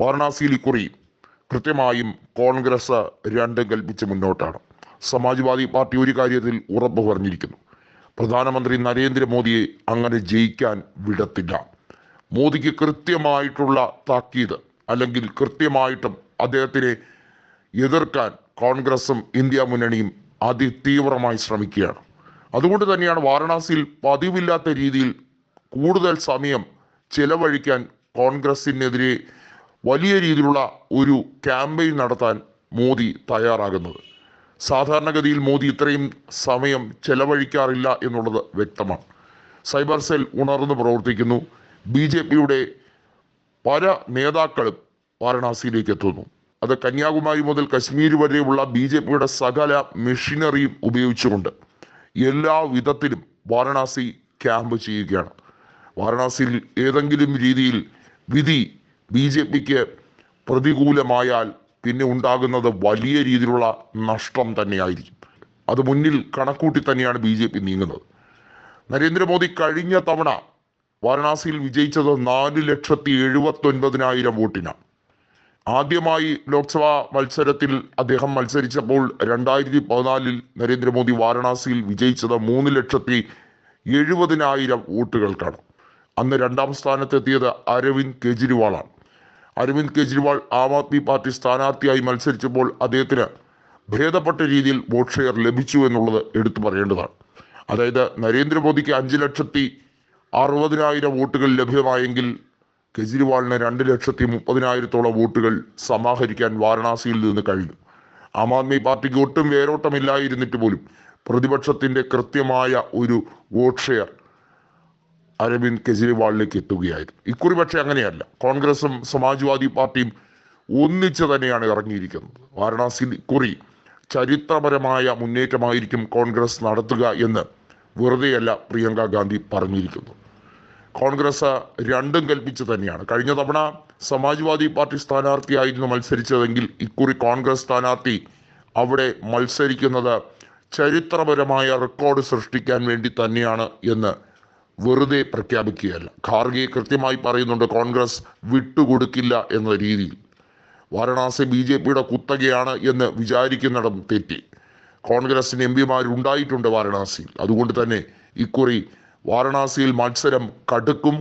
വാരണാസിയിൽ ഇക്കുറി കൃത്യമായും കോൺഗ്രസ് രണ്ടും കൽപ്പിച്ച് മുന്നോട്ടാണ്. സമാജ്വാദി പാർട്ടി ഒരു കാര്യത്തിൽ ഉറപ്പ് പറഞ്ഞിരിക്കുന്നു. പ്രധാനമന്ത്രി നരേന്ദ്രമോദിയെ അങ്ങനെ ജയിക്കാൻ വിടത്തില്ല. മോദിക്ക് കൃത്യമായിട്ടുള്ള താക്കീത് അല്ലെങ്കിൽ കൃത്യമായിട്ടും അദ്ദേഹത്തിനെ എതിർക്കാൻ കോൺഗ്രസും ഇന്ത്യ മുന്നണിയും അതിതീവ്രമായി ശ്രമിക്കുകയാണ്. അതുകൊണ്ട് തന്നെയാണ് വാരണാസിയിൽ പതിവില്ലാത്ത രീതിയിൽ കൂടുതൽ സമയം ചെലവഴിക്കാൻ കോൺഗ്രസിനെതിരെ വലിയ രീതിയിലുള്ള ഒരു ക്യാമ്പയിൻ നടത്താൻ മോദി തയ്യാറാകുന്നത്. സാധാരണഗതിയിൽ മോദി ഇത്രയും സമയം ചെലവഴിക്കാറില്ല എന്നുള്ളത് വ്യക്തമാണ്. സൈബർ സെൽ ഉണർന്നു പ്രവർത്തിക്കുന്നു. ബി ജെ പിയുടെ പല നേതാക്കളും വാരണാസിയിലേക്ക് എത്തുന്നു. അത് കന്യാകുമാരി മുതൽ കശ്മീർ വരെയുള്ള ബി ജെ പിയുടെ സകല മെഷീനറിയും ഉപയോഗിച്ചുകൊണ്ട് എല്ലാ വിധത്തിലും വാരണാസി ക്യാമ്പ് ചെയ്യുകയാണ്. വാരണാസിയിൽ ഏതെങ്കിലും രീതിയിൽ വിധി ബി ജെ പിക്ക് പ്രതികൂലമായാൽ പിന്നെ ഉണ്ടാകുന്നത് വലിയ രീതിയിലുള്ള നഷ്ടം തന്നെയായിരിക്കും. അത് മുന്നിൽ കണക്കൂട്ടി തന്നെയാണ് ബി ജെ പി നീങ്ങുന്നത്. നരേന്ദ്രമോദി കഴിഞ്ഞ തവണ വാരണാസിയിൽ വിജയിച്ചത് നാല് ലക്ഷത്തി എഴുപത്തി ഒൻപതിനായിരം വോട്ടിനാണ്. ആദ്യമായി ലോക്സഭാ മത്സരത്തിൽ അദ്ദേഹം മത്സരിച്ചപ്പോൾ രണ്ടായിരത്തി പതിനാലിൽ നരേന്ദ്രമോദി വാരണാസിയിൽ വിജയിച്ചത് മൂന്ന് ലക്ഷത്തി എഴുപതിനായിരം വോട്ടുകൾക്കാണ്. അന്ന് രണ്ടാം സ്ഥാനത്തെത്തിയത് അരവിന്ദ് കെജ്രിവാളാണ്. അരവിന്ദ് കെജ്രിവാൾ ആം ആദ്മി പാർട്ടി സ്ഥാനാർത്ഥിയായി മത്സരിച്ചപ്പോൾ അദ്ദേഹത്തിന് ഭേദപ്പെട്ട രീതിയിൽ വോട്ട് ഷെയർ ലഭിച്ചു എന്നുള്ളത് എടുത്തു പറയേണ്ടതാണ്. അതായത് നരേന്ദ്രമോദിക്ക് അഞ്ച് ലക്ഷത്തി അറുപതിനായിരം വോട്ടുകൾ ലഭ്യമായെങ്കിൽ കെജ്രിവാളിന് രണ്ട് ലക്ഷത്തി മുപ്പതിനായിരത്തോളം വോട്ടുകൾ സമാഹരിക്കാൻ വാരണാസിയിൽ നിന്ന് കഴിഞ്ഞു. ആം ആദ്മി പാർട്ടിക്ക് ഒട്ടും വേരോട്ടമില്ലായിരുന്നിട്ട് പോലും പ്രതിപക്ഷത്തിന്റെ കൃത്യമായ ഒരു വോട്ട് ഷെയർ അരവിന്ദ് കെജ്രിവാളിലേക്ക് എത്തുകയായിരുന്നു ഇക്കുറി പക്ഷേ അങ്ങനെയല്ല. കോൺഗ്രസും സമാജ്വാദി പാർട്ടിയും ഒന്നിച്ച് തന്നെയാണ് ഇറങ്ങിയിരിക്കുന്നത്. വാരണാസിയിൽ ഇക്കുറി ചരിത്രപരമായ മുന്നേറ്റമായിരിക്കും കോൺഗ്രസ് നടത്തുക എന്ന് വെറുതെയല്ല പ്രിയങ്ക ഗാന്ധി പറഞ്ഞിരിക്കുന്നു. കോൺഗ്രസ് രണ്ടും കൽപ്പിച്ച് തന്നെയാണ്. കഴിഞ്ഞ തവണ സമാജ്വാദി പാർട്ടി സ്ഥാനാർത്ഥിയായിരുന്നു മത്സരിച്ചതെങ്കിൽ ഇക്കുറി കോൺഗ്രസ് സ്ഥാനാർത്ഥി അവിടെ മത്സരിക്കുന്നത് ചരിത്രപരമായ റെക്കോർഡ് സൃഷ്ടിക്കാൻ വേണ്ടി തന്നെയാണ് എന്ന് വെറുതെ പ്രഖ്യാപിക്കുകയല്ല. ഖാർഗെ കൃത്യമായി പറയുന്നുണ്ട് കോൺഗ്രസ് വിട്ടുകൊടുക്കില്ല എന്ന രീതിയിൽ. വാരണാസി ബി ജെ പിയുടെ കുത്തകയാണ് എന്ന് വിചാരിക്കുന്നിടം തെറ്റി. കോൺഗ്രസിന് എം പിമാരുണ്ടായിട്ടുണ്ട് വാരണാസിയിൽ. അതുകൊണ്ട് തന്നെ ഇക്കുറി വാരണാസിയിൽ മത്സരം കടുക്കും